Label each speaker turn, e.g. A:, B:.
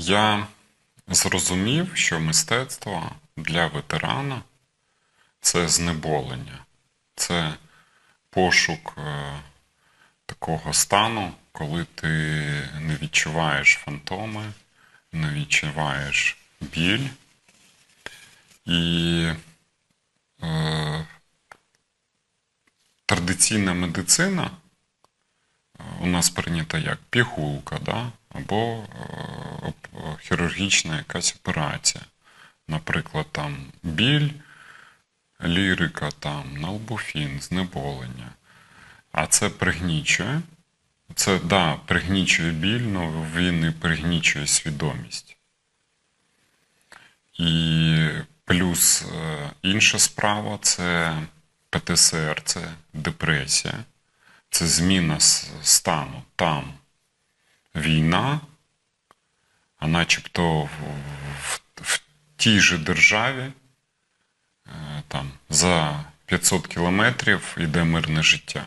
A: я зрозумів, що мистецтво для ветерана це знеболення, це пошук е, такого стану, коли ти не відчуваєш фантоми, не відчуваєш біль. І е, традиційна медицина е, у нас прийнята як пігулка, да? або е, хірургічна якась операція. Наприклад, там біль, лірика, там, налбуфін, знеболення. А це пригнічує. Це, да, пригнічує біль, але він і пригнічує свідомість. І плюс е, інша справа це ПТСР, це депресія, це зміна стану. Там війна, начебто в, в, в тій же державі е, там, за 500 кілометрів йде мирне життя.